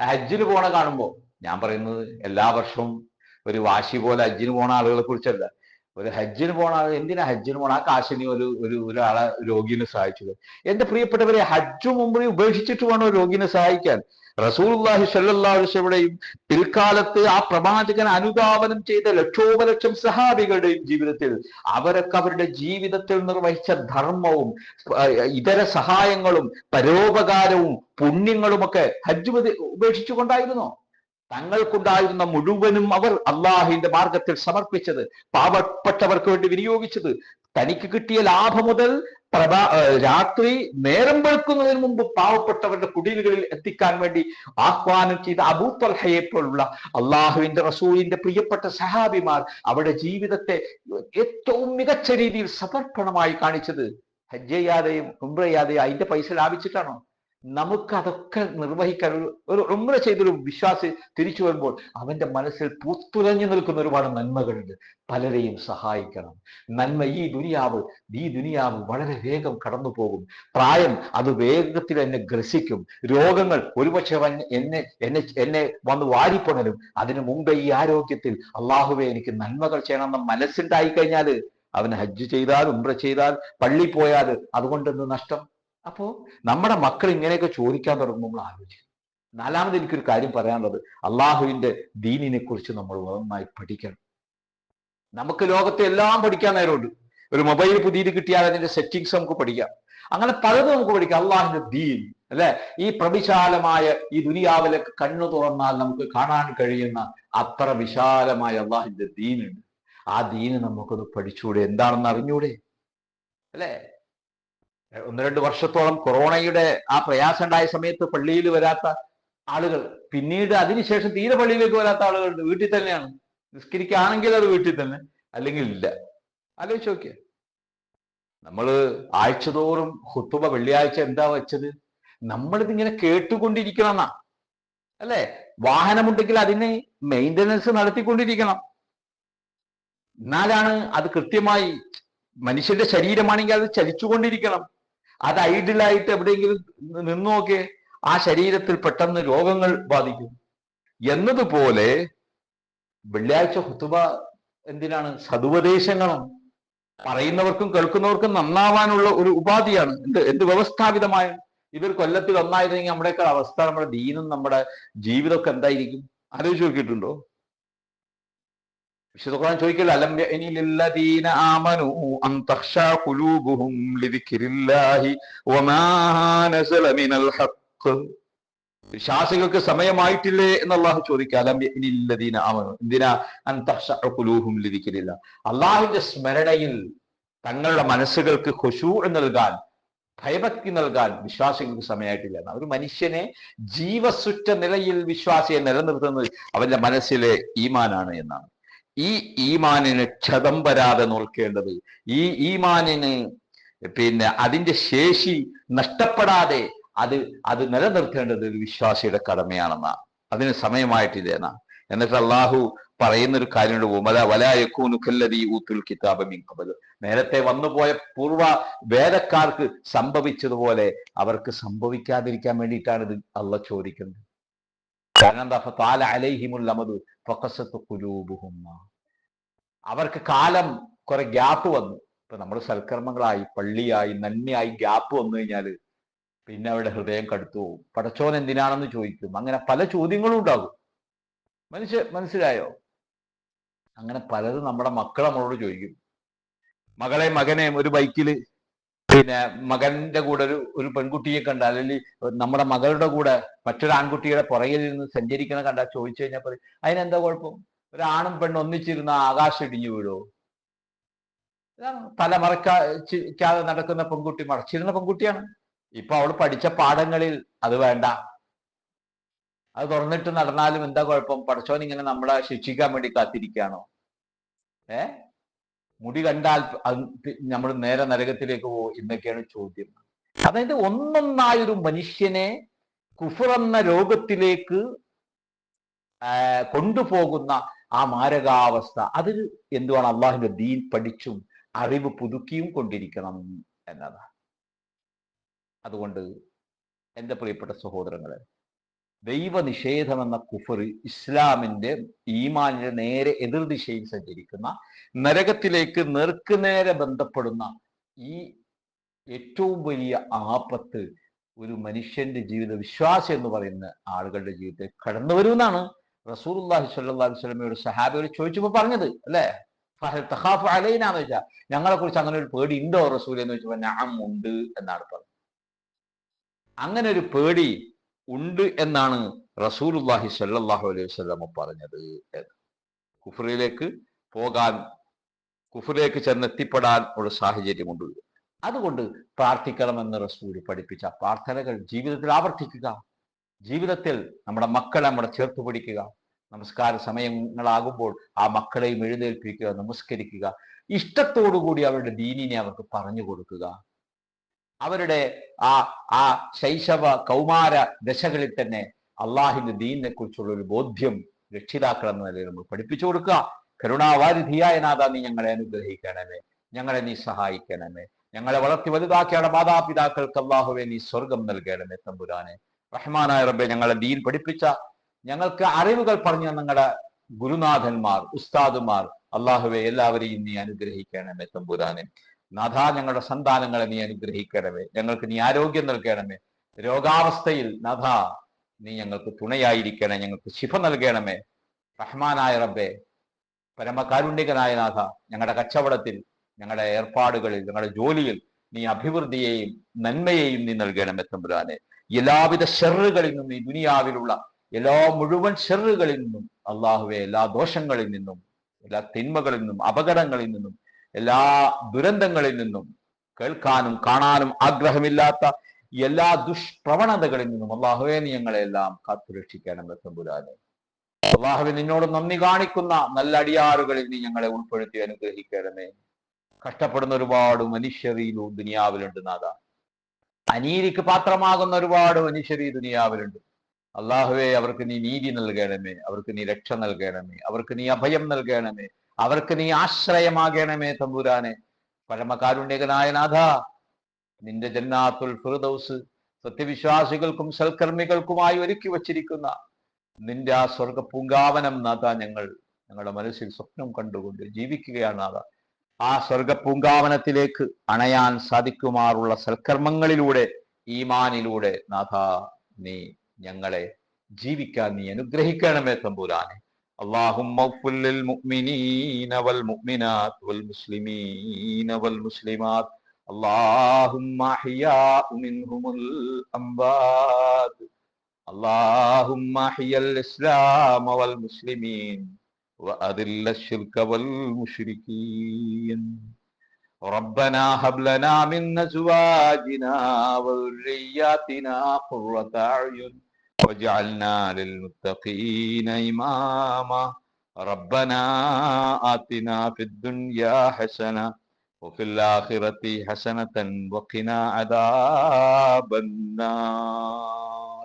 ഹജ്ജിന് പോണ കാണുമ്പോൾ ഞാൻ പറയുന്നത് എല്ലാ വർഷവും ഒരു വാശി പോലെ ഹജ്ജിന് പോണ ആളുകളെ കുറിച്ചല്ല. ഒരു ഹജ്ജിന് പോണ എന്തിനാ ഹജ്ജിന് പോണ? ആ കാശിനി ഒരു ഒരു ഒരാളെ രോഗിനെ സഹായിച്ചത് എന്റെ പ്രിയപ്പെട്ടവരെ ഹജ്ജും മുമ്പ് ഉപേക്ഷിച്ചിട്ട് വേണം രോഗിനെ സഹായിക്കാൻ. റസൂൽഹി സല്ലാസ്ലയുടെയും പിൽക്കാലത്ത് ആ പ്രവാചകൻ അനുധാവനം ചെയ്ത ലക്ഷോപലക്ഷം സഹാബികളുടെയും ജീവിതത്തിൽ അവരൊക്കെ അവരുടെ ജീവിതത്തിൽ നിർവഹിച്ച ധർമ്മവും ഇതര സഹായങ്ങളും പരോപകാരവും പുണ്യങ്ങളും ഒക്കെ ഹജ്ജ് ഉപേക്ഷിച്ചു ഉപേക്ഷിച്ചുകൊണ്ടായിരുന്നോ? തങ്ങൾക്കുണ്ടായിരുന്ന മുഴുവനും അവർ അള്ളാഹിന്റെ മാർഗത്തിൽ സമർപ്പിച്ചത് പാവപ്പെട്ടവർക്ക് വേണ്ടി വിനിയോഗിച്ചത് തനിക്ക് കിട്ടിയ ലാഭം മുതൽ പ്രഭാ രാത്രി നേരം വെളുക്കുന്നതിന് മുമ്പ് പാവപ്പെട്ടവരുടെ കുടിലുകളിൽ എത്തിക്കാൻ വേണ്ടി ആഹ്വാനം ചെയ്ത അബൂത്തൽഹയെ പോലുള്ള അള്ളാഹുവിന്റെ റസൂലിന്റെ പ്രിയപ്പെട്ട സഹാബിമാർ അവരുടെ ജീവിതത്തെ ഏറ്റവും മികച്ച രീതിയിൽ സമർപ്പണമായി കാണിച്ചത് ഹജ്ജ് ചെയ്യാതെയും ഉംറ ചെയ്യാതെയും അതിന്റെ പൈസ ലാഭിച്ചിട്ടാണോ? നമുക്ക് അതൊക്കെ നിർവഹിക്കാൻ ഒരു ഉംറ ചെയ്തൊരു വിശ്വാസി തിരിച്ചു വരുമ്പോൾ അവന്റെ മനസ്സിൽ പൂത്തുലഞ്ഞു നിൽക്കുന്ന ഒരുപാട് നന്മകളുണ്ട്. പലരെയും സഹായിക്കണം. നന്മ ഈ ദുനിയാവ് ഈ ദുനിയാവ് വളരെ വേഗം കടന്നു പോകും പ്രായം അത് വേഗത്തിൽ എന്നെ ഗ്രസിക്കും. രോഗങ്ങൾ ഒരുപക്ഷെ എന്നെ എന്നെ എന്നെ വന്ന് വാരിപ്പണലും അതിനു മുമ്പേ ഈ ആരോഗ്യത്തിൽ അള്ളാഹുവെ എനിക്ക് നന്മകൾ ചെയ്യണമെന്ന മനസ്സുണ്ടായി കഴിഞ്ഞാൽ അവൻ ഹജ്ജ് ചെയ്താൽ ഉംറ ചെയ്താൽ പള്ളി പോയാൽ അതുകൊണ്ടെന്ത് നഷ്ടം? അപ്പോ നമ്മുടെ മക്കൾ ഇങ്ങനെയൊക്കെ ചോദിക്കാൻ തുടങ്ങുമ്പോൾ നമ്മൾ ആലോചിക്കും. നാലാമത് എനിക്കൊരു കാര്യം പറയാനുള്ളത്. അള്ളാഹുവിന്റെ ദീനിനെ കുറിച്ച് നമ്മൾ നന്നായി പഠിക്കണം. നമുക്ക് ലോകത്തെ എല്ലാം പഠിക്കാൻ നേരമുണ്ട്. ഒരു മൊബൈൽ പുതിയത് കിട്ടിയാൽ അതിന്റെ സെറ്റിങ്സ് നമുക്ക് പഠിക്കാം. അങ്ങനെ പലതും നമുക്ക് പഠിക്കാം. അള്ളാഹിന്റെ ദീൻ അല്ലെ? ഈ പ്രവിശാലമായ ഈ ദുരിയാവിലെ കണ്ണു തുറന്നാൽ നമുക്ക് കാണാൻ കഴിയുന്ന അത്ര വിശാലമായ അള്ളാഹിന്റെ ദീനുണ്ട്. ആ ദീന് നമുക്കൊന്ന് പഠിച്ചൂടെ. എന്താണെന്ന് അറിഞ്ഞൂടെ? അല്ലെ? ഒന്ന് രണ്ട് വർഷത്തോളം കൊറോണയുടെ ആ പ്രയാസം ഉണ്ടായ സമയത്ത് പള്ളിയിൽ വരാത്ത ആളുകൾ പിന്നീട് അതിനുശേഷം തീരെ പള്ളിയിലേക്ക് വരാത്ത ആളുകളുണ്ട്. വീട്ടിൽ തന്നെയാണ്. നിസ്കരിക്കുകയാണെങ്കിൽ അത് വീട്ടിൽ തന്നെ അല്ലെങ്കിൽ ഇല്ല. ആലോചിച്ച് നോക്കിയ. നമ്മൾ ആഴ്ചതോറും ഹുത്തുബ വെള്ളിയാഴ്ച എന്താ വെച്ചത്? നമ്മളിതിങ്ങനെ കേട്ടുകൊണ്ടിരിക്കണം എന്നാ അല്ലെ? വാഹനമുണ്ടെങ്കിൽ അതിനെ മെയിന്റനൻസ് നടത്തിക്കൊണ്ടിരിക്കണം. എന്നാലാണ് അത് കൃത്യമായി മനുഷ്യന്റെ ശരീരമാണെങ്കിൽ അത് ചലിച്ചുകൊണ്ടിരിക്കണം. അത് ഐഡിലായിട്ട് എവിടെയെങ്കിലും നിന്നു ആ ശരീരത്തിൽ പെട്ടെന്ന് രോഗങ്ങൾ ബാധിക്കും. എന്നതുപോലെ വെള്ളിയാഴ്ച ഹുത്തുബ എന്തിനാണ്? സതുപദേശങ്ങളാണ് പറയുന്നവർക്കും കേൾക്കുന്നവർക്കും നന്നാവാനുള്ള ഒരു ഉപാധിയാണ്. എന്ത് എന്ത് വ്യവസ്ഥാപിതമായ ഇവർ കൊല്ലത്തിൽ ഒന്നായിരുന്നെങ്കിൽ നമ്മുടെയൊക്കെ അവസ്ഥ നമ്മുടെ ദീനും നമ്മുടെ ജീവിതമൊക്കെ എന്തായിരിക്കും? ആലോചിച്ച് നോക്കിയിട്ടുണ്ടോ? വിശുദ്ധ ഖുർആൻ ചോദിക്കില്ല അലം യഅനി ലില്ലദീന ആമനു അൻ തഖ്ശാ ഖുലൂബുഹും ലിദിക്രില്ലാഹി വമാ നസല മിനൽ ഹഖ്. വിശ്വാസികൾക്ക് സമയമായിട്ടില്ലേ എന്ന് അള്ളാഹു ചോദിക്കുക അലം യഅനി ലില്ലദീന എന്തിനാ? അൻ തഖ്ശാ ഖുലൂബുഹും ലിദിക്രില്ലാ. അള്ളാഹുവിന്റെ സ്മരണയിൽ തങ്ങളുടെ മനസ്സുകൾക്ക് ഖുശൂ നൽകാൻ ഭയഭക്തി നൽകാൻ വിശ്വാസികൾക്ക് സമയമായിട്ടില്ല. ഒരു മനുഷ്യനെ ജീവസുറ്റ നിലയിൽ വിശ്വാസിയെ നിലനിർത്തുന്നത് അവന്റെ മനസ്സിലെ ഈമാനാണ് എന്നാണ്. ഈ ഈമാനിന് ക്ഷതം വരാതെ നോക്കേണ്ടത് ഈ ഈമാനിന് പിന്നെ അതിന്റെ ശേഷി നഷ്ടപ്പെടാതെ അത് അത് നിലനിർത്തേണ്ടത് ഒരു വിശ്വാസിയുടെ കടമയാണെന്നാണ് അതിന് സമയമായിട്ടില്ല എന്നാ. എന്നിട്ട് അള്ളാഹു പറയുന്ന ഒരു കാര്യമുണ്ട് ഉമല വലായക്കൂനുക്കല്ലതി ഊത്തുൽ കിതാബ മിൻ ഖബൽ നേരത്തെ വന്നുപോയ പൂർവ വേദക്കാർക്ക് സംഭവിച്ചതുപോലെ അവർക്ക് സംഭവിക്കാതിരിക്കാൻ വേണ്ടിയിട്ടാണ് ഇത് അള്ള ചോദിക്കുന്നത്. കാരണം എന്താ? ഫതാല അലൈഹിമുൽ അമദു. ഫഖസത്ത് ഖുലൂബുഹും അവർക്ക് കാലം കുറെ ഗ്യാപ്പ് വന്നു. ഇപ്പൊ നമ്മൾ സൽക്കർമ്മങ്ങളായി പള്ളിയായി നന്മയായി ഗ്യാപ്പ് വന്നു കഴിഞ്ഞാൽ പിന്നെ അവരുടെ ഹൃദയം കടുത്തു പോകും. പടച്ചോൻ എന്തിനാണെന്ന് ചോദിക്കും. അങ്ങനെ പല ചോദ്യങ്ങളും ഉണ്ടാകും. മനുഷ്യ മനസ്സിലായോ? അങ്ങനെ പലതും നമ്മുടെ മക്കൾ നമ്മളോട് ചോദിക്കും. മകളെ മകനെ ഒരു ബൈക്കിൽ പിന്നെ മകന്റെ കൂടെ ഒരു ഒരു പെൺകുട്ടിയെ കണ്ട അല്ലെങ്കിൽ നമ്മുടെ മകളുടെ കൂടെ മറ്റൊരു ആൺകുട്ടിയുടെ പുറകിൽ നിന്ന് സഞ്ചരിക്കണ കണ്ട ചോദിച്ചു കഴിഞ്ഞാൽ പറയും അതിനെന്താ കുഴപ്പം? ഒരാണും പെണ്ണും ഒന്നിച്ചിരുന്ന ആകാശം ഇടിഞ്ഞു വീഴോ? തല മറക്കാതെ നടക്കുന്ന പെൺകുട്ടി മറച്ചിരുന്ന പെൺകുട്ടിയാണ്. ഇപ്പൊ അവൾ പഠിച്ച പാഠങ്ങളിൽ അത് വേണ്ട. അത് തുറന്നിട്ട് നടന്നാലും എന്താ കുഴപ്പം? പഠിച്ചോൻ ഇങ്ങനെ നമ്മളെ ശിക്ഷിക്കാൻ വേണ്ടി കാത്തിരിക്കുകയാണോ? ഏ? മുടി കണ്ടാൽ നമ്മൾ നേരെ നരകത്തിലേക്ക് പോകും എന്നൊക്കെയാണ് ചോദ്യം. അതായത് ഒന്നൊന്നായൊരു മനുഷ്യനെ കുഫറെന്ന രോഗത്തിലേക്ക് കൊണ്ടുപോകുന്ന ആ മാരകാവസ്ഥ. അത് എന്തുവാണ് അള്ളാഹിന്റെ ദീൻ പഠിച്ചും അറിവ് പുതുക്കിയും കൊണ്ടിരിക്കണം എന്നതാണ്. അതുകൊണ്ട് എന്റെ പ്രിയപ്പെട്ട സഹോദരങ്ങളെ ദൈവനിഷേധമെന്ന കുഫർ ഇസ്ലാമിന്റെ ഈമാനിന്റെ നേരെ എതിർദിശയിൽ സഞ്ചരിക്കുന്ന നരകത്തിലേക്ക് നേർക്കുനേരെ ബന്ധപ്പെടുന്ന ഈ ഏറ്റവും വലിയ ആപത്ത് ഒരു മനുഷ്യന്റെ ജീവിത വിശ്വാസം എന്ന് പറയുന്ന ആളുകളുടെ ജീവിതത്തിൽ കടന്നു വരുമെന്നാണ് റസൂർല്ലാഹി സ്വല്ലാ വസ്ലമയോട് സഹാബിയോട് ചോദിച്ചപ്പോൾ പറഞ്ഞത് അല്ലേ? തഹാഫ് ഞങ്ങളെ കുറിച്ച് അങ്ങനെ ഒരു പേടി ഉണ്ടോ റസൂൽ എന്ന് വെച്ചപ്പോൾ ഞാൻ ഉണ്ട് എന്നാണ് പറഞ്ഞത്. അങ്ങനെ ഒരു പേടി ഉണ്ട് എന്നാണ് റസൂലുല്ലാഹി സല്ലാഹു അലൈഹി വസ്ലമ പറഞ്ഞത് കുഫറിലേക്ക് പോകാൻ കുഫറിലേക്ക് ചെന്നെത്തിപ്പെടാൻ ഉള്ള സാഹചര്യമുണ്ട്. അതുകൊണ്ട് പ്രാർത്ഥിക്കണമെന്ന് റസൂൽ പഠിപ്പിച്ച പ്രാർത്ഥനകൾ ജീവിതത്തിൽ ആവർത്തിക്കുക. ജീവിതത്തിൽ നമ്മുടെ മക്കളെ നമ്മുടെ ചേർത്ത് പിടിക്കുക. നമസ്കാര സമയങ്ങളാകുമ്പോൾ ആ മക്കളെയും എഴുന്നേൽപ്പിക്കുക നമസ്കരിക്കുക. ഇഷ്ടത്തോടു കൂടി അവരുടെ ദീനിനെ അവർക്ക് പറഞ്ഞു കൊടുക്കുക. അവരുടെ ആ ആ ശൈശവ കൗമാര ദശകളിൽ തന്നെ അള്ളാഹിന്റെ ദീനിനെ കുറിച്ചുള്ള ഒരു ബോധ്യം രക്ഷിതാക്കൾ എന്ന നിലയിൽ നമ്മൾ പഠിപ്പിച്ചു കൊടുക്കുക. കരുണാവാരിധിയായ നാഥ നീ ഞങ്ങളെ അനുഗ്രഹിക്കണമേ. ഞങ്ങളെ നീ സഹായിക്കണമേ. ഞങ്ങളെ വളർത്തി വലുതാക്കിയാണ് മാതാപിതാക്കൾക്ക് അള്ളാഹുവെ നീ സ്വർഗം നൽകണമേ തമ്പുരാനെ. റഹ്മാനായ റബ്ബെ ഞങ്ങളെ ദീൻ പഠിപ്പിച്ച ഞങ്ങൾക്ക് അറിവുകൾ പറഞ്ഞ ഞങ്ങളുടെ ഗുരുനാഥന്മാർ ഉസ്താദുമാർ അള്ളാഹുവെ എല്ലാവരെയും നീ അനുഗ്രഹിക്കണമേ തമ്പുരാനെ. നാഥ ഞങ്ങളുടെ സന്താനങ്ങളെ നീ അനുഗ്രഹിക്കണമേ. ഞങ്ങൾക്ക് നീ ആരോഗ്യം നൽകണമേ. രോഗാവസ്ഥയിൽ നാഥ നീ ഞങ്ങൾക്ക് തുണയായിരിക്കണേ. ഞങ്ങൾക്ക് ശിഫ നൽകണമേ. റഹ്മാനായ റബ്ബെ പരമകാരുണ്യകനായ നാഥ ഞങ്ങളുടെ കച്ചവടത്തിൽ ഞങ്ങളുടെ ഏർപ്പാടുകളിൽ ഞങ്ങളുടെ ജോലിയിൽ നീ അഭിവൃദ്ധിയെയും നന്മയെയും നീ നൽകണമേ തമ്പുരാനെ. എല്ലാവിധ ഷെറുകളിൽ നിന്നും ഈ ദുനിയാവിലുള്ള എല്ലാ മുഴുവൻ ഷെറുകളിൽ നിന്നും അള്ളാഹുവെ എല്ലാ ദോഷങ്ങളിൽ നിന്നും എല്ലാ തിന്മകളിൽ നിന്നും അപകടങ്ങളിൽ നിന്നും എല്ലാ ദുരന്തങ്ങളിൽ നിന്നും കേൾക്കാനും കാണാനും ആഗ്രഹമില്ലാത്ത എല്ലാ ദുഷ്പ്രവണതകളിൽ നിന്നും അള്ളാഹുവെ നീ കാത്തുരക്ഷിക്കണം തമ്പുരാനെ അള്ളാഹുവിൻ നിന്നോട് നന്ദി കാണിക്കുന്ന നല്ല അടിയാറുകളിൽ നീ ഞങ്ങളെ ഉൾപ്പെടുത്തി അനുഗ്രഹിക്കണമേ. കഷ്ടപ്പെടുന്ന ഒരുപാട് മനുഷ്യർ ദുനിയാവിലുണ്ട് നാഥ. അനീതിക്ക് പാത്രമാകുന്ന ഒരുപാട് മനുഷ്യർ ഈ ദുനിയാവിലുണ്ട്. അള്ളാഹുവെ അവർക്ക് നീ നീതി നൽകണമേ അവർക്ക് നീ രക്ഷ നൽകണമേ അവർക്ക് നീ അഭയം നൽകണമേ അവർക്ക് നീ ആശ്രയമാകണമേ തമ്പുരാനെ. പരമകാരുണ്യകനായ നാഥ നിന്റെ ജന്നാത്തുൽ ഫിറുദൌസ് സത്യവിശ്വാസികൾക്കും സൽക്കർമ്മികൾക്കുമായി ഒരുക്കി വച്ചിരിക്കുന്ന നിന്റെ ആ സ്വർഗ പൂങ്കാവനം നാഥ ഞങ്ങൾ ഞങ്ങളുടെ മനസ്സിൽ സ്വപ്നം കണ്ടുകൊണ്ട് ജീവിക്കുകയാണ് നാഥ. ആ സ്വർഗ പൂങ്കാവനത്തിലേക്ക് അണയാൻ സാധിക്കുമാറുള്ള സൽക്കർമ്മങ്ങളിലൂടെ ഈമാനിലൂടെ നാഥ നീ ഞങ്ങളെ ജീവിക്കാൻ നീ അനുഗ്രഹിക്കണമേ തമ്പുരാനെ. اللهم اغفر للمؤمنين والمؤمنات والمسلمين والمسلمات. اللهم أحياء منهم الأموات. اللهم أحيا الإسلام والمسلمين وأذل الشرك والمشركين. ربنا هب لنا من أزواجنا وذرياتنا قرة أعين. واجعلنا للمتقين إماما. ربنا آتنا في الدنيا حسنة وفي الآخرة حسنة وقنا عذاب النار.